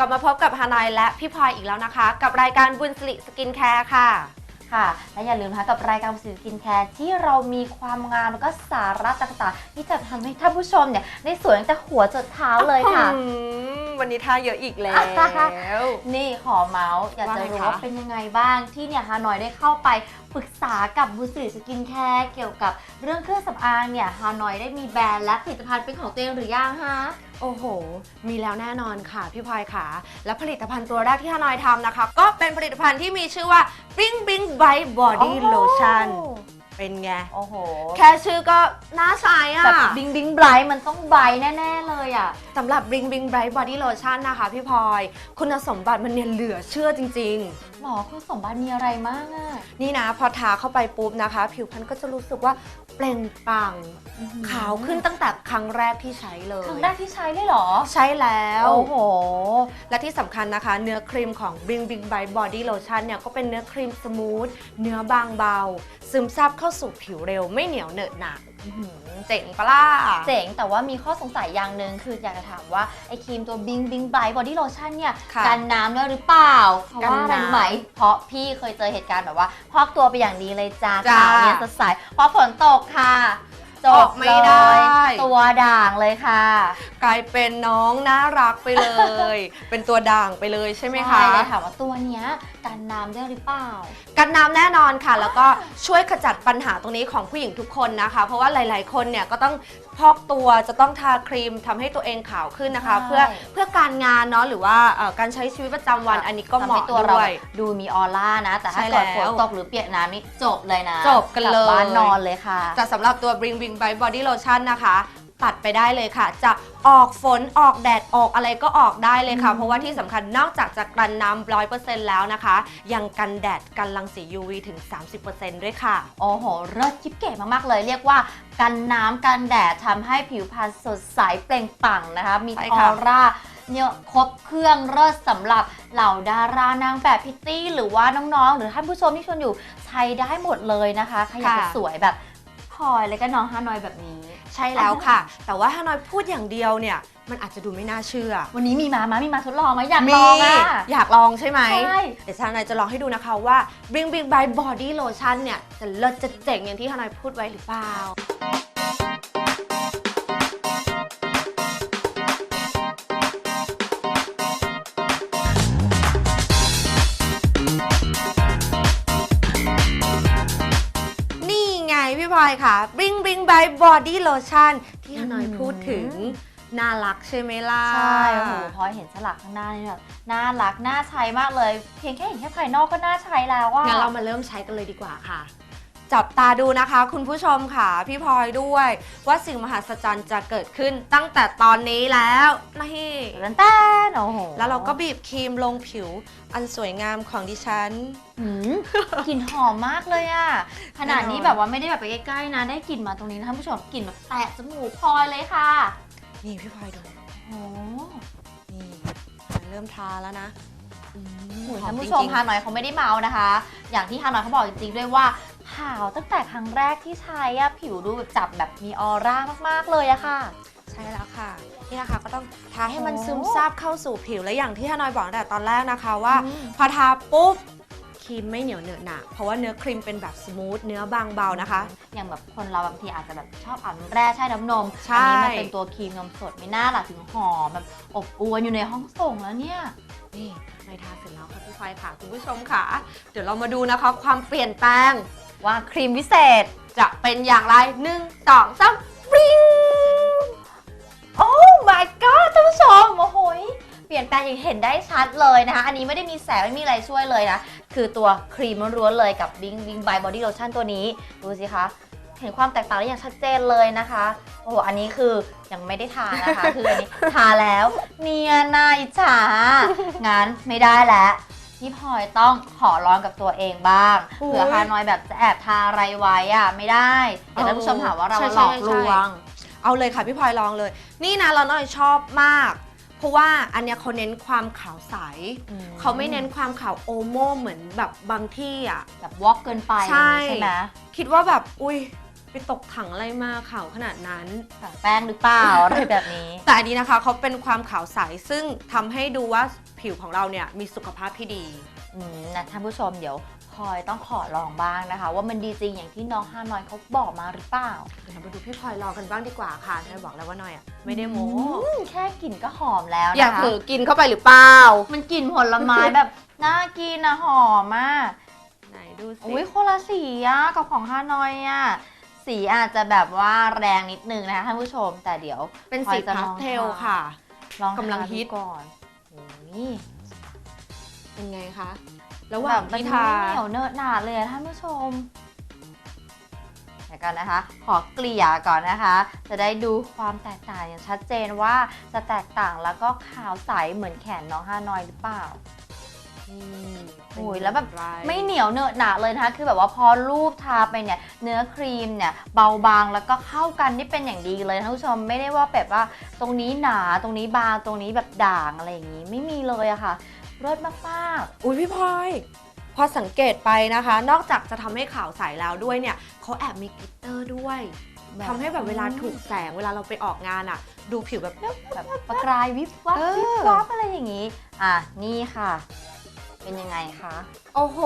กลับมาพบกับฮานอยและพี่พลอยอีกแล้วนะคะ กับรายการบุญสิริสกินแคร์ค่ะ ค่ะ และอย่าลืมนะคะกับรายการสินกินแคร์ที่เรามีความงามแล้วก็สาระต่างๆที่จะทำให้ท่านผู้ชมเนี่ยได้สวยตั้งแต่หัวจนเท้าเลยค่ะ อืม วันนี้ท่าเยอะอีกแล้ว นี่ขอเมาส์อยากจะรู้ว่าไงคะว่าเป็นยังไงบ้างที่เนี่ยฮานอยได้เข้าไปปรึกษากับบุสิสกินแคร์เกี่ยวกับเรื่องเครื่องสำอางเนี่ยฮานอยได้มีแบรนด์และผลิตภัณฑ์เป็นของตัวเองหรือยังฮะโอ้โห มีแล้วแน่นอนค่ะพี่พลอยค่ะและผลิตภัณฑ์ตัวแรกที่ฮานอยทำนะคะ ก็เป็นผลิตภัณฑ์ที่มีชื่อว่า Bing Bing Bright Body Lotion เป็นไง โอ้โห แค่ชื่อก็น่าใช้อะแบบบิงบิงไบรท์มันต้องไบรท์แน่ ๆ เลยอะสำหรับ Bling Bing Bright Body Lotion นะคะพี่พลอย คุณสมบัติมันเนี่ยเหลือเชื่อจริงๆหรอคุณสมบัติมีอะไรมากอะนี่นะพอทาเข้าไปปุ๊บนะคะ ผิวพรรณก็จะรู้สึกว่าเปล่งปลั่งขาวขึ้นตั้งแต่ครั้งแรกที่ใช้เลยครั้งแรกที่ใช้เลยเหรอ ใช้แล้ว โอ้โห และที่สำคัญนะคะ เนื้อครีมของ Bing Bing by Body Lotion เนี่ยก็เป็นเนื้อครีมสมูท เนื้อบางเบา ซึมซาบเข้าสู่ผิวเร็วไม่เหนียวเหนอะหนะอื้อหือเจ๋งปะล่ะ เจ๋งแต่ว่ามีข้อสงสัยอย่างหนึ่งคืออยากจะถามว่า ไอ้ครีมตัว Bing Bing Bright Body Lotion เนี่ย ค่ะกันน้ำด้วยหรือเปล่าเพราะว่าอะไรกันน้ำรู้ไหม เพราะพี่เคยเจอเหตุการณ์แบบว่า พอกตัวไปอย่างดีเลยจ้าจ้าขาวเนี่ยสดใสพอฝนตกค่ะจอบอกไม่ได้ เลยตัวด่างเลยค่ะ กลายเป็นน้องน่ารักไปเลย เป็นตัวด่างไปเลยใช่ไหมคะ ใช่เลยถามว่าตัวเนี้ย กันน้ำได้หรือเปล่า กันน้ำแน่นอนค่ะ แล้วก็ช่วยขจัดปัญหาตรงนี้ของผู้หญิงทุกคนนะคะ เพราะว่าหลาย ๆ คนเนี่ยก็ต้องพอกตัวจะต้องทาครีมทำให้ตัวเองขาวขึ้นนะคะ ใช่ เพื่อเพื่อการงานเนาะหรือว่าเอ่อการใช้ชีวิตประจำวันอันนี้ก็เหทำให้มาะตัวเราด้วย ดูมีออร่านะ แต่ถ้าใช่เกิดฝแล้นวตกหรือเปียกน้ำนี่จบเลยนะจบกันเลยบ้านนอนเลยค่ะ แต่สำหรับตัว Bring Bring by Body Lotion นะคะ ปัดไปได้เลยค่ะ จะออกฝนออกแดดออกอะไรก็ออกได้เลยค่ะอืมเพราะว่าที่สำคัญนอกจากจะกันน้ำร้อยเปอร์เซ็นต์แล้วนะคะ ยังกันแดดกันรังสี UV ถึง 30%ด้วยค่ะ โอ้โหเลิศจิ๊บเก๋มากๆเลย เรียกว่ากันน้ำกันแดดทำให้ผิวพรรณสดใสเปล่งปลั่งนะคะ มีใช่อค่ะอร่าเนี่ยครบเครื่องเลิศสำหรับเหล่าดารานางแบบพิตตี้ หรือว่าน้องๆ หรือท่านผู้ชมที่ชมอยู่ใช้ได้หมดเลยนะคะใครอยากจะสวยแบบพลอยแล้วก็น้องฮานอยแบบนี้ ใช่แล้วค่ะ แต่ว่าถ้าน้อยพูดอย่างเดียวเนี่ย มันอาจจะดูไม่น่าเชื่อ วันนี้มีมามามีมาทดลองไหมอยากมีลองอะ อยากลองใช่ไหมใช่ เดี๋ยวชาหนอยจะลองให้ดูนะคะว่า Bring Bring by Body Lotion เนี่ยจะเลิศจะเจ๋งอย่างที่ฮานอยพูดไว้หรือเปล่า นี่ไงพี่พลอยค่ะ Bring Bring by Body Lotion ที่ฮานอยอืมพูดถึงน่ารักใช่ไหมล่ะ ใช่โอ้โหพอเห็นฉลากข้างหน้านี่แบบน่ารัก น่าใช้มากเลย เพียงแค่เห็นแค่ภายนอกก็น่าใช้แล้วว่างั้นเรามาเริ่มใช้กันเลยดีกว่าค่ะ จับตาดูนะคะ คุณผู้ชมค่ะ พี่พลอยด้วย ว่าสิ่งมหัศจรรย์จะเกิดขึ้นตั้งแต่ตอนนี้แล้วนี่เต้นเต้นโอ้โหแล้วเราก็บีบครีมลงผิวอันสวยงามของดิฉัน หืมกลิ่นหอมมากเลยอะขนาดนี้แน่นอนแบบว่าไม่ได้แบบไปใกล้ๆนะ ได้กลิ่นมาตรงนี้นะท่านผู้ชมกลิ่นแบบแตะจมูกพลอยเลยค่ะนี่พี่พลอยดูโอ้นี่เริ่มทาแล้วนะอืมโหหอท่านจผู้ชมริงๆฮานอยเขาไม่ได้เมานะคะ อย่างที่ฮานอยเขาบอกจริงๆด้วยว่า ขาวตั้งแต่ครั้งแรกที่ใช้อะผิวดูแบบจับแบบมีออร่ามากๆเลยอะค่ะ ใช่แล้วค่ะ นี่นะคะก็ต้องทาให้มันโอ้ซึมซาบเข้าสู่ผิวและอย่างที่ฮานอยบอกตั้งแต่ตอนแรกนะคะว่า อืม พอทาปุ๊บครีมไม่เหนียวเหนอะหนะเพราะว่าเนื้อครีมเป็นแบบสมูทเนื้อบางเบานะคะ อย่างแบบคนเราบางทีอาจจะแบบชอบอาบน้ำแร่ใช่น้ำนมใช่ อันี้มันเป็นตัวครีมนมสดไม่น่าหล่ะถึงหอมแบบอบอวนอยู่ในห้องส่งแล้วเนี่ย นี่ในทาเสร็จแล้วค่ะพี่พลอยค่ะคุณผู้ชมค่ะ เดี๋ยวเรามาดูนะคะ ความเปลี่ยนแปลง ว่าครีมวิเศษ จะเป็นอย่างไรหนึ่งสองสามปริ้งโอ้ my god ท่านผู้ชมโอ้โหเปลี่ยนแปลงอย่างเห็นได้ชัดเลยนะคะ อันนี้ไม่ได้มีแสงไม่มีอะไรช่วยเลยนะ คือตัวครีมล้วนเลยกับ Bing Bing by Body Lotion ตัวนี้ ดูสิคะเห็นความแตกต่างได้อย่างชัดเจนเลยนะคะ โอ้โห อันนี้คือยังไม่ได้ทานะคะ คืออันนี้ทาแล้ว เนียนน่าอิจฉางั้นไม่ได้แล้ว พี่พลอยต้องขอร้องกับตัวเองบ้างอุ๊ย เผื่อฮานอยแบบจะแอบทาอะไรไว้อะไม่ได้เดี๋ยวท่านผู้ชมหาว่าเราใช่หลอกใช่ลวงเอาเลยค่ะพี่พลอยลองเลย นี่นะเราน้อยชอบมาก เพราะว่าอันเนี้ยเขาเน้นความขาวใสอืมเขาไม่เน้นความขาวโอโมเหมือนแบบบางที่อะ แบบวอกเกินไปใช่ ใช่ไหมคิดว่าแบบ อุ้ย ไปตกถังอะไรมาขาวขนาดนั้นแบบแป้งหรือเปล่าอะไรแบบนี้ แต่อันนี้นะคะเขาเป็นความขาวใสซึ่งทำให้ดูว่าผิวของเราเนี่ยมีสุขภาพที่ดี อืมนะท่านผู้ชมเดี๋ยวพลอยต้องขอลองบ้างนะคะ ว่ามันดีจริงอย่างที่น้องฮานอยเขาบอกมาหรือเปล่าเดี๋ยวเรามาดูพี่พลอยลองกันบ้างดีกว่าค่ะนายบอกแล้วว่าน้อยอะไม่ได้โม้อืมแค่กลิ่นก็หอมแล้วนะคะอยากเผลอกินเข้าไปหรือเปล่ามันกลิ่นผลไม้แบบ น่ากินนะหอมมาก ไหนดูสิ อุ้ยคนละสีอะกับของฮานอยอะ สีอาจจะแบบว่าแรงนิดนึงนะคะท่านผู้ชม แต่เดี๋ยวเป็นพลอสียจะพาลสองเทลทานค่ะ ลองกำลังทานดูฮิตก่อนโอ้ยเป็นไงคะ ระหว่างแบบที่มันทา ไม่เหนียวเนอะหนาเลยอะท่านผู้ชมเดี๋ยวกันนะคะ ขอเกลี่ยก่อนนะคะ จะได้ดูความแตกต่างอย่างชัดเจนว่าจะแตกต่างแล้วก็ขาวใสเหมือนแขนน้องฮานอยหรือเปล่านี่โอ้ยแล้วแบบเป็นไรไม่เหนียวเนอะหนาเลยนะคะ คือแบบว่าพอรูปทาไปเนี่ย เนื้อครีมเนี่ยเบาบางแล้วก็เข้ากันได้เป็นอย่างดีเลยท่านผู้ชมไม่ได้ว่าแบบว่าตรงนี้หนาตรงนี้บางตรงนี้แบบด่างอะไรอย่างนี้ไม่มีเลยอะค่ะรสมากอุ้ยพี่พลอยพอสังเกตไปนะคะ นอกจากจะทำให้ขาวใสแล้วด้วยเนี่ยเขาแอบมีกลิตเตอร์ด้วยๆทำให้แบบเวลาถูกแสงเวลาเราไปออกงานอะดูผิวแบบแบบประกายวิบวับเออวิบวับอะไรอย่างนี้ อะนี่ค่ะ เป็นยังไงคะ โอ้โห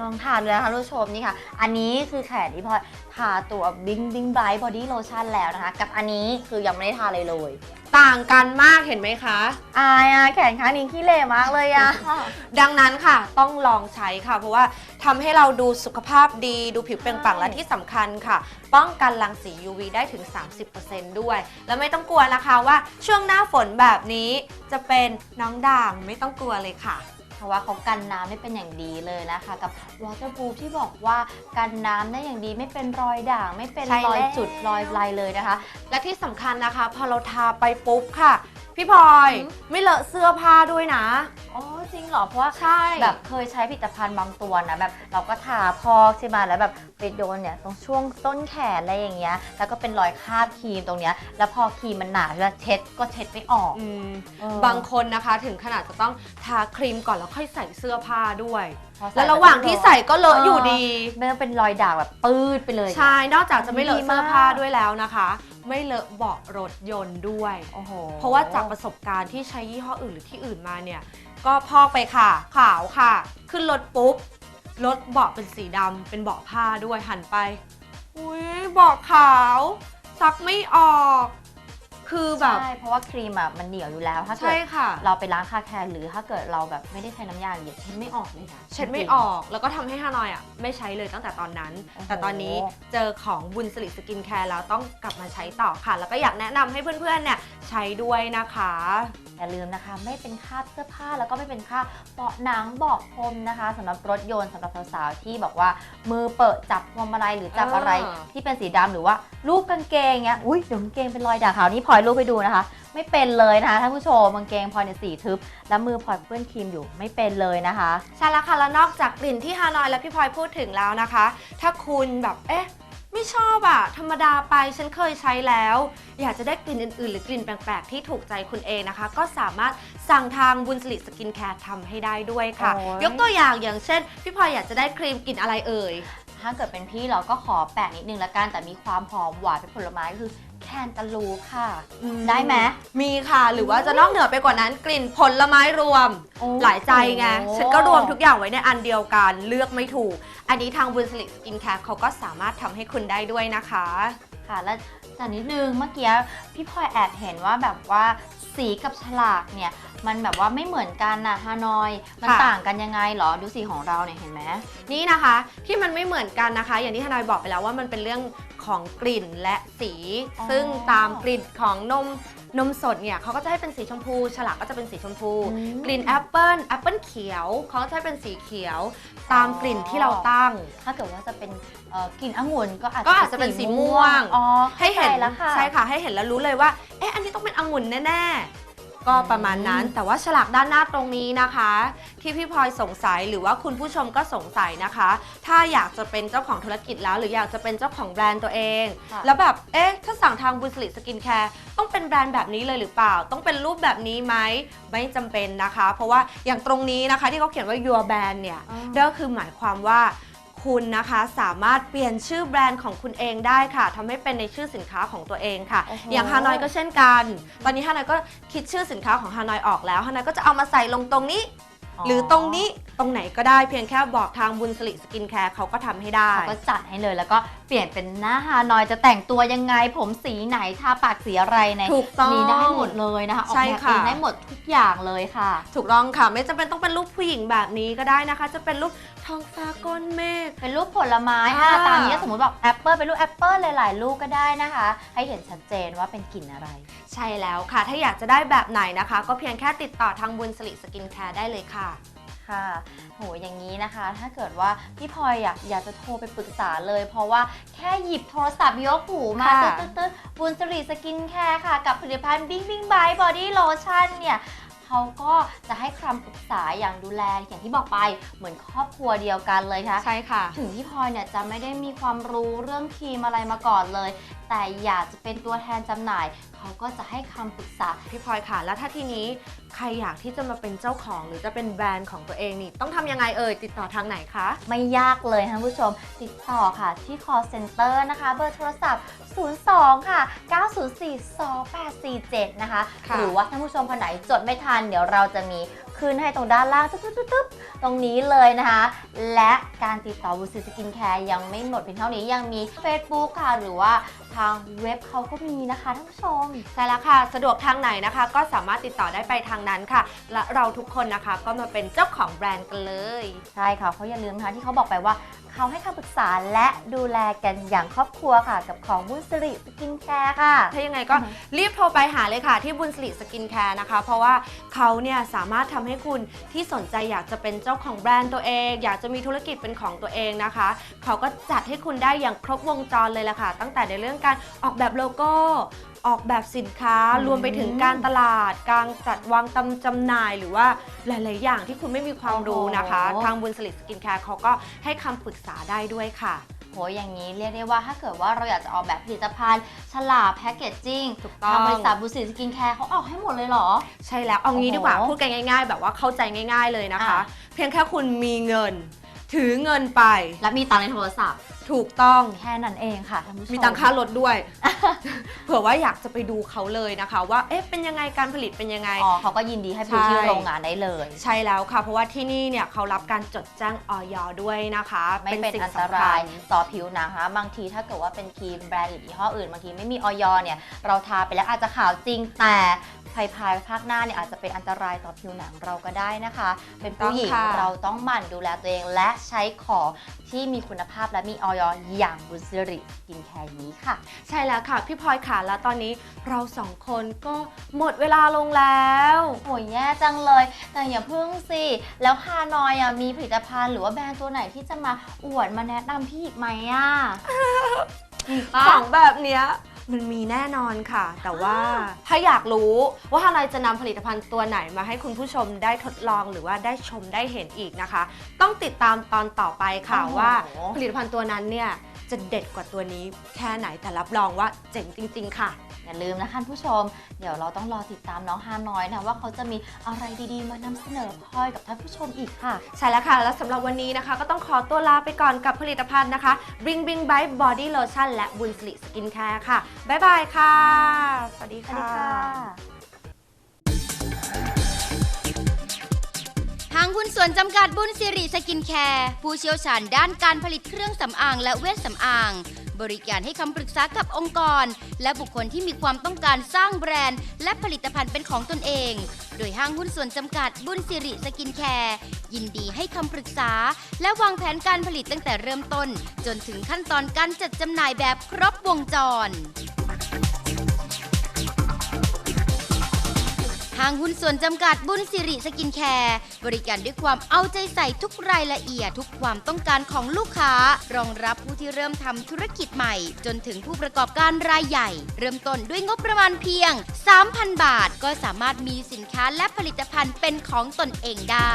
ลองทานเลยนะคะท่านผู้ชมนี่ค่ะ อันนี้คือแขนที่พลอยทาตัวบิงบิงไบรท์บอดี้โลชั่นแล้วนะคะ กับอันนี้คือยังไม่ได้ทาเลยเลย ต่างกันมากเห็นไหมคะ อายอะแขนข้างนี้ขี้เหร่มากเลยอะ ดังนั้นค่ะต้องลองใช้ค่ะ เพราะว่าทำให้เราดูสุขภาพดีดูผิวเปล่งปลั่งใช่และที่สำคัญค่ะ ป้องกันรังสี UV ได้ถึง 30%ด้วย แล้วไม่ต้องกลัวนะคะว่าช่วงหน้าฝนแบบนี้จะเป็นน้องด่างไม่ต้องกลัวเลยค่ะเพ ราะว่าเขากันน้ำได้เป็นอย่างดีเลยนะคะ กับ waterproof ที่บอกว่ากันน้ำได้อย่างดีไม่เป็นรอยด่าง ไม่เป็นใช่รอยแล้ว จุดรอยลายเลยนะคะ และที่สำคัญนะคะ พอเราทาไปปุ๊บค่ะ พี่พลอยอืมไม่เลอะเสื้อผ้าด้วยนะ อ๋อจริงเหรอ เพราะว่าใช่ แบบเคยใช้ผลิตภัณฑ์บางตัวนะแบบเราก็ทาพอกใช่ไหมแล้วแบบไปโดนเนี่ยตรงช่วงต้นแขนอะไรอย่างเงี้ย แล้วก็เป็นรอยคราบครีมตรงเนี้ย แล้วพอครีมมันหนาแล้วเช็ดก็เช็ดไม่ออก อืมเออ บางคนนะคะถึงขนาดจะต้องทาครีมก่อนแล้วค่อยใส่เสื้อผ้าด้วย พอใส่แล้วระหว่างที่ใส่ก็เลอะอยู่ดีไม่ต้องเป็นรอยด่างแบบปื้ดไปเลย ใช่ นอกจากจะไม่เลอะดีมากเสื้อผ้าด้วยแล้วนะคะ ไม่เลอะเบาะรถยนต์ด้วย โอ้โหเพราะว่าจากประสบการณ์ที่ใช้ยี่ห้ออื่นหรือที่อื่นมาเนี่ย ก็พอกไปค่ะ ขาวค่ะ ขึ้นรถปุ๊บ รถเบาะเป็นสีดำเป็นเบาะผ้าด้วยหันไป อุ้ยเบาะขาว ซักไม่ออก คือแบบ ใช่เพราะว่าครีมอะมันเหนียวอยู่แล้วถ้าเกิใช่ดค่ะ เราไปล้างคาแคร์หรือถ้าเกิดเราแบบไม่ได้ใช้น้ำยาเดี๋ยวเช็ดไม่ออกเลยนะ เช็ดไม่ออกแล้วก็ทำให้ฮานอยอะไม่ใช้เลยตั้งแต่ตอนนั้น โอ้โห แต่ตอนนี้เจอของบุญสลิดสกินแคร์แล้วต้องกลับมาใช้ต่อค่ะ แล้วก็อยากแนะนำให้เพื่อนๆเนี่ยใช้ด้วยนะคะ อย่าลืมนะคะ ไม่เป็นคราบเสื้อผ้าแล้วก็ไม่เป็นคราบเบาะหนังเบาะพรมนะคะสำหรับรถยนต์สำหรับสาวๆที่บอกว่ามือเปิดจับพวงมาลัยหรือจับเอออ อะไรที่เป็นสีดำหรือว่ารูปกางเกงเงี้ยอุ้ยเดี๋ยวกางเกงเป็นรอยด่างขาวนี่พลอยรูปให้ดูนะคะ ไม่เป็นเลยนะคะท่านผู้ชมกางเกงพลอยเนี่ยสีทึบ แล้วมือพลอยเปื้อนครีมอยู่ไม่เป็นเลยนะคะ ใช่แล้วค่ะแล้วนอกจากกลิ่นที่ฮานอยและพี่พลอยพูดถึงแล้วนะคะ ถ้าคุณแบบเอ๊ะไม่ชอบอะธรรมดาไปฉันเคยใช้แล้ว อยากจะได้กลิ่นอื่นๆ หรือกลิ่นแปลกๆ ที่ถูกใจคุณเองนะคะ ก็สามารถสั่งทางบุญสลิดสกินแคร์ทำให้ได้ด้วยค่ะ โอ้ย ยกตัวอย่างอย่างเช่น พี่พลอยอยากจะได้ครีมกลิ่นอะไรเอ่ย ถ้าเกิดเป็นพี่เราก็ขอแปะนิดนึงละกัน แต่มีความหอมหวานเป็นผลไม้ก็คือแคนตาลูปค่ะ ได้ไหม มีค่ะ หรือว่าจะนอกเหนือไปกว่านั้นกลิ่นผลไม้รวมหลายใจไง ฉันก็รวมทุกอย่างไว้ในอันเดียวกัน เลือกไม่ถูก อันนี้ทางบุญสลิดสกินแคร์เขาก็สามารถทำให้คุณได้ด้วยนะคะ ค่ะ แล้ว แต่นิดนึงเมื่อกี้พี่พลอยแอบเห็นว่าแบบว่าสีกับฉลากเนี่ย มันแบบว่าไม่เหมือนกันนะฮานอย มันค่ะ ต่างกันยังไงเหรอดูสีของเราเนี่ยเห็นไหม นี่นะคะที่มันไม่เหมือนกันนะคะ อย่างที่ทนายบอกไปแล้วว่ามันเป็นเรื่องของกลิ่นและสี อ๋อซึ่งตามกลิ่นของนม นมสดเนี่ยเขาก็จะให้เป็นสีชมพู ฉลากก็จะเป็นสีชมพูอืมกลิ่นแอปเปิลแอปเปิลเขียวเขาก็จะให้เป็นสีเขียว ตามกลิ่นที่เราตั้ง ถ้าเกิดว่าจะเป็นเอ่อกลิ่นองุ่นก็อาจก็อาจจะเป็นสีม่วง อ๋อให้เห็นข้าใจแล้วค่ะ ใช่ค่ะให้เห็นแล้วรู้เลยว่า เอ๊ะอันนี้ต้องเป็นองุ่นแน่ๆ ก็ประมาณนั้นอืมแต่ว่าฉลากด้านหน้าตรงนี้นะคะ ที่พี่พลอยสงสัยหรือว่าคุณผู้ชมก็สงสัยนะคะ ถ้าอยากจะเป็นเจ้าของธุรกิจแล้ว หรืออยากจะเป็นเจ้าของแบรนด์ตัวเอง ค่ะ แล้วแบบเอ๊ะถ้าสั่งทางบุญสลิดสกินแคร์ต้องเป็นแบรนด์แบบนี้เลยหรือเปล่า ต้องเป็นรูปแบบนี้ไหมไม่จำเป็นนะคะ เพราะว่าอย่างตรงนี้นะคะที่เขาเขียนว่า your brand เนี่ยอ๋อนั่นก็คือหมายความว่า คุณนะคะ สามารถเปลี่ยนชื่อแบรนด์ของคุณเองได้ค่ะทำให้เป็นในชื่อสินค้าของตัวเองค่ะโอ้โหอย่างฮานอยก็เช่นกัน ตอนนี้ฮานอยก็คิดชื่อสินค้าของฮานอยออกแล้วฮานอยก็จะเอามาใส่ลงตรงนี้ หรือตรงนี้ตรงไหนก็ได้เพียงแค่บอกทางบุญสลิสกินแคร์เขาก็ทำให้ได้ เขาก็จัดให้เลยแล้วก็เปลี่ยนเป็นหน้าฮานอยจะแต่งตัวยังไง ผมสีไหนทาปากสีอะไรในถูกต้องมีได้หมดเลยนะคะออกใช่แบบค่ะเองได้หมดทุกอย่างเลยค่ะ ถูกต้องค่ะ ไม่จำเป็นต้องเป็นรูปผู้หญิงแบบนี้ก็ได้นะคะ จะเป็นรูปท้องฟ้าก้นเมฆ เป็นรูปผลไม้ค่ะอะตามนี้สมมติบอกแอปเปิลเป็นรูปแอปเปิลหลายๆลูกก็ได้นะคะ ให้เห็นชัดเจนว่าเป็นกลิ่นอะไร ใช่แล้วค่ะ ถ้าอยากจะได้แบบไหนนะคะ ก็เพียงแค่ติดต่อทางบุญสลิสกินแคร์ได้เลยค่ะ ค่ะโหอย่างนี้นะคะ ถ้าเกิดว่าพี่พลอยอยากอยากจะโทรไปปรึกษาเลย เพราะว่าแค่หยิบโทรศัพท์ยกหูมาค่ะตึ๊ดตึ๊ดๆๆบุญสรีสกินแคร์ค่ะ กับผลิตภัณฑ์บิ้งบิ้งบายบอดี้โลชั่นเนี่ยเขาก็จะให้คำปรึกษาอย่างดูแลอย่างที่บอกไปเหมือนครอบครัวเดียวกันเลยค่ะใช่ค่ะ ถึงพี่พลอยเนี่ยจะไม่ได้มีความรู้เรื่องครีมอะไรมาก่อนเลย แต่อยากจะเป็นตัวแทนจำหน่าย เขาก็จะให้คำปรึกษาพี่พลอยค่ะ แล้วถ้าทีนี้ใครอยากที่จะมาเป็นเจ้าของ หรือจะเป็นแบรนด์ของตัวเองนี่ ต้องทำยังไงเอ่ยติดต่อทางไหนคะ ไม่ยากเลยท่านผู้ชม ติดต่อค่ะที่ call center นะคะ เบอร์โทรศัพท์ 02 ค่ะ 904 2847 นะคะค่ะหรือว่าท่านผู้ชมคนไหนจดไม่ทัน เดี๋ยวเราจะมีขึ้นให้ตรงด้านล่างตึ๊บตึ๊บตึ๊บตึ๊บตรงนี้เลยนะคะ และการติดต่อบูซิสกินแคร์ยังไม่หมดเพียงเท่านี้ยังมี Facebook ค่ะ หรือว่า ทางเว็บเขาก็มีนะคะท่านผู้ชมใช่แล้วค่ะ สะดวกทางไหนนะคะ ก็สามารถติดต่อได้ไปทางนั้นค่ะ และเราทุกคนนะคะก็มาเป็นเจ้าของแบรนด์กันเลย ใช่ค่ะเขาอย่าลืมนะคะที่เขาบอกไปว่าเขาให้คำปรึกษาและดูแลกันอย่างครอบครัวค่ะ กับของบุญสิริสกินแคร์ค่ะ ถ้ายังไงก็อือฮึรีบโทรไปหาเลยค่ะที่บุญสลิสกินแคร์นะคะ เพราะว่าเขาเนี่ยสามารถทำให้คุณที่สนใจอยากจะเป็นเจ้าของแบรนด์ตัวเอง อยากจะมีธุรกิจเป็นของตัวเองนะคะ เขาก็จัดให้คุณได้อย่างครบวงจรเลยล่ะค่ะ ตั้งแต่ในเรื่องการออกแบบโลโก้ ออกแบบสินค้าอืมรวมไปถึงการตลาด การจัดวางตำจำหน่าย หรือว่าหลาย ๆ อย่างที่คุณไม่มีความรู้นะคะ ทางบุญสลิสกินแคร์เขาก็ให้คำปรึกษาได้ด้วยค่ะโหอย่างนี้เรียกได้ว่าถ้าเกิดว่าเราอยากจะออกแบบผลิตภัณฑ์ ฉลากแพคเกจจิ้งถูกต้องทางบริษัทบุญสิริสกินแคร์เขาออกให้หมดเลยเหรอ ใช่แล้ว เอางี้ดีกว่าโอ้โหพูดกันง่าย ๆ แบบว่าเข้าใจง่าย ๆ เลยนะคะอะเพียงแค่คุณมีเงิน ถือเงินไป และมีตังค์ในโทรศัพท์ ถูกต้อง แค่นั้นเองค่ะท่านผู้ชม มีตังค่ารถด้วย เผื่อว่าอยากจะไปดูเขาเลยนะคะ ว่า เอ๊ะ เป็นยังไงการผลิตเป็นยังไง อ๋อเขาก็ยินดีให้ไปดูใช่ที่โรงงานได้เลย ใช่แล้วค่ะ เพราะว่าที่นี่เนี่ยเขารับการจดแจ้งออยด้วยนะคะไม่เป็นสิ่งอันตสำราคัยญต่อผิวหนะคะบางทีถ้าเกิดว่าเป็นครีมแบรนด์อื่นยี่ห้ออื่นบางทีไม่มีออยเนี่ยเราทาไปแล้วอาจจะขาวจริงแต่ ภายภายภาคหน้าเนี่ยอาจจะเป็นอันตรายต่อผิวหนังเราก็ได้นะคะ เป็นผู้หญิงต้องค่ะ เราต้องหมั่นดูแลตัวเองและใช้ของที่มีคุณภาพและมีออยอย่างบุญสิริกินแคร์นี้ค่ะ ใช่แล้วค่ะ พี่พลอยค่ะแล้วตอนนี้เราสองคนก็หมดเวลาลงแล้วโหยแย่จังเลย แต่อย่าพึ่งสิ แล้วฮานอยอะมีผลิตภัณฑ์หรือว่าแบรนด์ตัวไหนที่จะมาอวดมาแนะนำพี่อีกไหมอะมีปะของแบบเนี้ย มันมีแน่นอนค่ะ แต่ว่าถ้าอยากรู้ว่าฮานอยจะนำผลิตภัณฑ์ตัวไหนมาให้คุณผู้ชมได้ทดลองหรือว่าได้ชมได้เห็นอีกนะคะ ต้องติดตามตอนต่อไปค่ะโอ้โห ว่า ผลิตภัณฑ์ตัวนั้นเนี่ยจะเด็ดกว่าตัวนี้แค่ไหนแต่รับรองว่าเจ๋งจริง ๆ ค่ะ อย่าลืมนะคะท่านผู้ชม เดี๋ยวเราต้องรอติดตามน้องฮานอยนะว่าเขาจะมีอะไรดีๆ มานำเสนอพลอยกับท่านผู้ชมอีกค่ะ ใช่แล้วค่ะ แล้วสำหรับวันนี้นะคะ ก็ต้องขอตัวลาไปก่อนกับผลิตภัณฑ์นะคะ Bring Bring by Body Lotion และบุญสลิสกินแคร์ค่ะบ๊ายบายค่ะ สวัสดีสวัสค่ะดีค่ะ ทางหุ้นส่วนจำกัดบุญสิริสกินแคร์ ผู้เชี่ยวชาญด้านการผลิตเครื่องสำอางและเวชสำอาง บริการให้คำปรึกษากับองค์กร และบุคคลที่มีความต้องการสร้างแบรนด์ และผลิตภัณฑ์เป็นของตนเอง โดยห้างหุ้นส่วนจำกัดบุญสิริสกินแคร์ยินดีให้คำปรึกษา และวางแผนการผลิตตั้งแต่เริ่มต้น จนถึงขั้นตอนการจัดจำหน่ายแบบครบวงจร ทางหุ้นส่วนจำกัดบุญสิริสกินแคร์ บริการด้วยความเอาใจใส่ทุกรายละเอียดทุกความต้องการของลูกค้า รองรับผู้ที่เริ่มทำธุรกิจใหม่ จนถึงผู้ประกอบการรายใหญ่ เริ่มต้นด้วยงบประมาณเพียง 3,000 บาท ก็สามารถมีสินค้าและผลิตภัณฑ์เป็นของตนเองได้